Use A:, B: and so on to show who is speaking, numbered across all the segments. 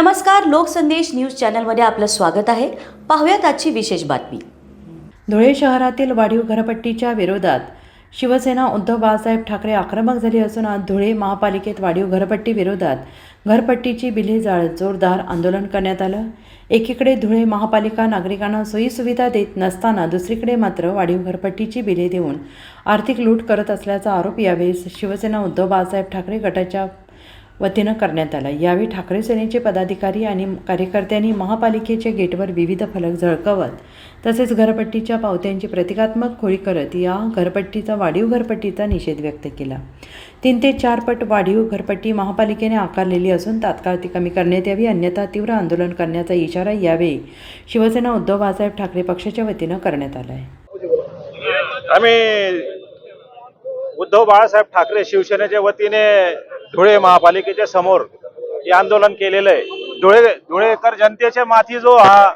A: नमस्कार लोकसंदेश न्यूज चॅनलमध्ये आपलं स्वागत आहे. पाहूयात आजची विशेष बातमी.
B: धुळे शहरातील वाढीव घरपट्टीच्या विरोधात शिवसेना उद्धव बाळासाहेब ठाकरे आक्रमक झाली असून आज धुळे महापालिकेत वाढीव घरपट्टी विरोधात घरपट्टीची बिले जाळत जोरदार आंदोलन करण्यात आलं. एकीकडे धुळे महापालिका नागरिकांना सोयीसुविधा देत नसताना दुसरीकडे मात्र वाढीव घरपट्टीची बिले देऊन आर्थिक लूट करत असल्याचा आरोप यावेळी शिवसेना उद्धव बाळासाहेब ठाकरे गटाच्या वतीनं करण्यात आला. यावेळी ठाकरे सेनेचे पदाधिकारी आणि कार्यकर्त्यांनी महापालिकेच्या गेटवर विविध फलक झळकवत तसेच घरपट्टीच्या पावत्यांची प्रतिकात्मक खोळी करत या घरपट्टीचा वाढीव घरपट्टीचा निषेध व्यक्त केला. तीन ते चार पट वाढीव घरपट्टी महापालिकेने आकारलेली असून तात्काळ ती कमी करण्यात यावी अन्यथा तीव्र आंदोलन करण्याचा इशारा यावेळी शिवसेना उद्धव बाळासाहेब ठाकरे पक्षाच्या वतीनं करण्यात आला आहे.
C: आम्ही उद्धव बाळासाहेब ठाकरे शिवसेनेच्या वतीने धुळे महापालिकेच्या समोर हे आंदोलन केलेलं आहे. धुळे धुळेकर जनतेच्या माथी जो हा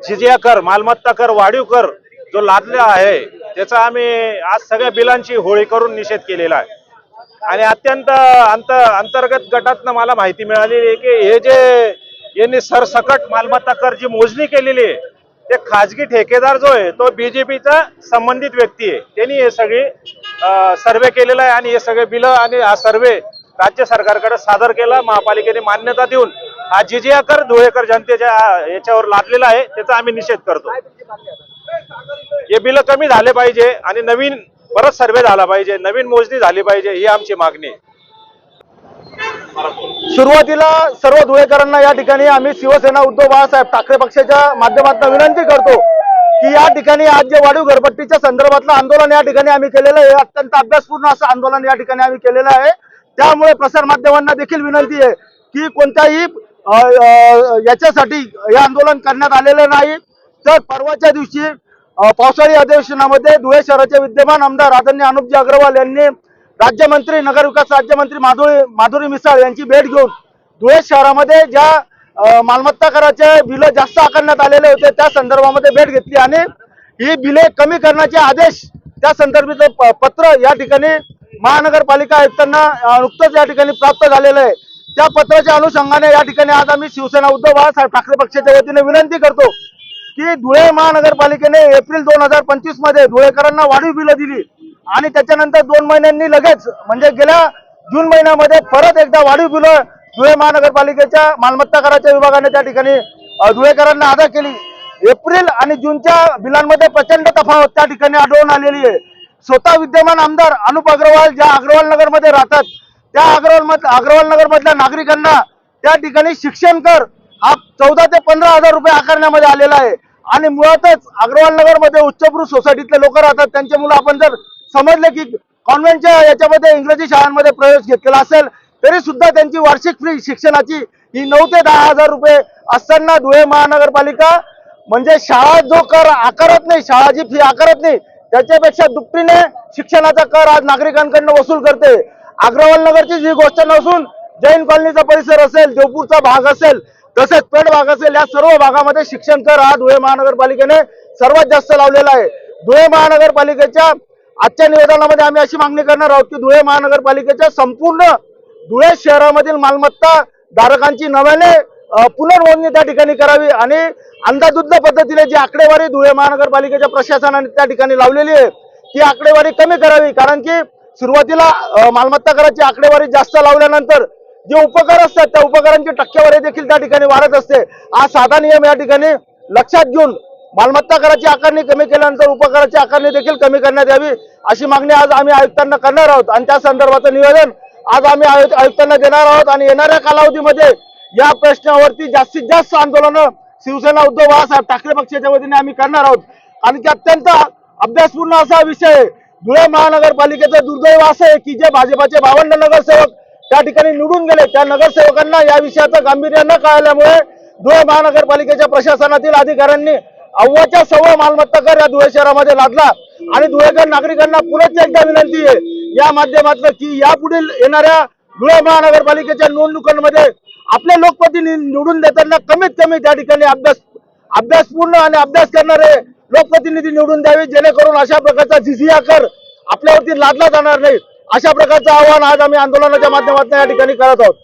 C: जिजिया कर मालमत्ता कर वाढीव कर जो लादला आहे त्याचा आम्ही आज सगळ्या बिलांची होळी करून निषेध केलेला आहे. आणि अत्यंत अंत अंतर्गत गटातनं मला माहिती मिळालेली आहे की हे जे यांनी सरसकट मालमत्ता कर जी मोजणी केलेली आहे ते खाजगी ठेकेदार जो आहे तो बीजेपीचा संबंधित व्यक्ती आहे. त्यांनी हे सगळी सर्वे केलेला आहे आणि हे सगळे बिलं आणि हा सर्वे राज्य सरकारकडे सादर केला महापालिकेने मान्यता देऊन हा जिजिया कर धुळेकर जनतेच्या याच्यावर लादलेला आहे त्याचा आम्ही निषेध करतो. हे बिल कमी झाले पाहिजे आणि नवीन परत सर्वे झाला पाहिजे नवीन मोजणी झाली पाहिजे ही आमची मागणी आहे.
D: सुरुवातीला सर्व धुळेकरांना या ठिकाणी आम्ही शिवसेना उद्धव बाळासाहेब ठाकरे पक्षाच्या माध्यमातून विनंती करतो की या ठिकाणी आज जे वाढीव घरपट्टीच्या संदर्भातलं आंदोलन या ठिकाणी आम्ही केलेलं आहे अत्यंत अभ्यासपूर्ण असं आंदोलन या ठिकाणी आम्ही केलेलं आहे. त्यामुळे प्रसार माध्यमांना देखील विनंती आहे की कोणत्याही याच्यासाठी हे आंदोलन करण्यात आलेलं नाही. तर परवाच्या दिवशी पावसाळी अधिवेशनामध्ये धुळे शहराचे विद्यमान आमदार आदरणीय अनुपजी अग्रवाल यांनी राज्यमंत्री नगरविकास राज्यमंत्री माधुरी माधुरी मिसाळ यांची भेट घेऊन धुळे शहरामध्ये ज्या मालमत्ता कराचे बिलं जास्त आकारण्यात आलेले होते त्या संदर्भामध्ये भेट घेतली आणि ही बिले कमी करण्याचे आदेश त्या संदर्भाचं प- पत्र या ठिकाणी महानगरपालिका आयुक्तांना नुकतंच या ठिकाणी प्राप्त झालेलं आहे. त्या पत्राच्या अनुषंगाने या ठिकाणी आज आम्ही शिवसेना उद्धव बाळासाहेब ठाकरे पक्षाच्या वतीने विनंती करतो की धुळे महानगरपालिकेने एप्रिल दोन हजार पंचवीसमध्ये धुळेकरांना वाढीव बिलं दिली. आणि त्याच्यानंतर दोन महिन्यांनी लगेच म्हणजे गेल्या जून महिन्यामध्ये परत एकदा वाढीव बिलं धुळे महानगरपालिकेच्या मालमत्ता कराच्या विभागाने त्या ठिकाणी धुळेकरांना अदा केली. एप्रिल आणि जूनच्या बिलांमध्ये प्रचंड तफावत त्या ठिकाणी आढळून आलेली आहे. स्वतः विद्यमान आमदार अनुप अग्रवाल ज्या अग्रवाल नगरमध्ये राहतात त्या अग्रवाल मध अग्रवाल नगर मधल्या नागरिकांना त्या ठिकाणी शिक्षण कर हा चौदा ते पंधरा हजार रुपये आकारण्यामध्ये आलेला आहे. आणि मुळातच अग्रवाल नगरमध्ये उच्चभ्रू सोसायटीतले लोक राहतात त्यांचे मुलं आपण जर समजले की कॉन्व्हेंटच्या याच्यामध्ये इंग्रजी शाळांमध्ये प्रवेश घेतलेला असेल तरी सुद्धा त्यांची वार्षिक फी शिक्षणाची ही नऊ ते दहा हजार रुपये असताना धुळे महानगरपालिका म्हणजे शाळा जो कर आकारत नाही शाळाची फी आकारत नाही त्याच्यापेक्षा दुपटीने शिक्षणाचा कर आज नागरिकांकडनं वसूल करते. अग्रवाल नगरची जी गोष्ट नसून जैन कॉलनीचा परिसर असेल देवपूरचा भाग असेल तसेच पेठ भाग असेल या सर्व भागामध्ये शिक्षण कर हा धुळे महानगरपालिकेने सर्वात जास्त लावलेला आहे. धुळे महानगरपालिकेच्या आजच्या निवेदनामध्ये आम्ही अशी मागणी करणार आहोत की धुळे महानगरपालिकेच्या संपूर्ण धुळे शहरामधील मालमत्ता धारकांची नव्याने पुनर्नोंदणी त्या ठिकाणी करावी आणि अंदाजुद्ध पद्धतीने जी आकडेवारी धुळे महानगरपालिकेच्या प्रशासनाने त्या ठिकाणी लावलेली आहे ती आकडेवारी कमी करावी. कारण की सुरुवातीला मालमत्ता कराची आकडेवारी जास्त लावल्यानंतर जे उपकर असतात त्या उपकरांची टक्केवारी देखील त्या ठिकाणी वाढत असते. हा साधा नियम या ठिकाणी लक्षात घेऊन मालमत्ता कराची आकारणी कमी केल्यानंतर उपकराची आकारणी देखील कमी करण्यात यावी अशी मागणी आज आम्ही आयुक्तांना करणार आहोत. आणि त्या संदर्भाचं निवेदन आज आम्ही आयुक्तांना देणार आहोत. आणि येणाऱ्या कालावधीमध्ये या प्रश्नावरती जास्तीत जास्त आंदोलन शिवसेना उद्धव बाळासाहेब ठाकरे पक्षाच्या वतीने आम्ही करणार आहोत. आणि की अत्यंत अभ्यासपूर्ण असा विषय धुळे महानगरपालिकेचं दुर्दैव असं आहे की जे भाजपाचे बावन्न नगरसेवक त्या ठिकाणी निवडून गेले त्या नगरसेवकांना या विषयाचं गांभीर्य न कळाल्यामुळे धुळे महानगरपालिकेच्या प्रशासनातील अधिकाऱ्यांनी अव्वाच्या सव्वा मालमत्ता कर या धुळे शहरामध्ये लादला. आणि धुळेकर नागरिकांना पुन्हा एकदा विनंती आहे या माध्यमातलं की यापुढील येणाऱ्या धुळे महानगरपालिकेच्या निवडणुकांमध्ये आपल्या लोकप्रतिनिधी निवडून देताना कमीत कमी त्या ठिकाणी अभ्यास अभ्यासपूर्ण आणि अभ्यास करणारे लोकप्रतिनिधी निवडून द्यावे जेणेकरून अशा प्रकारचा झिझिया कर आपल्यावरती लादला जाणार नाही. अशा प्रकारचं आव्हान आज आम्ही आंदोलनाच्या माध्यमातून या ठिकाणी करत आहोत.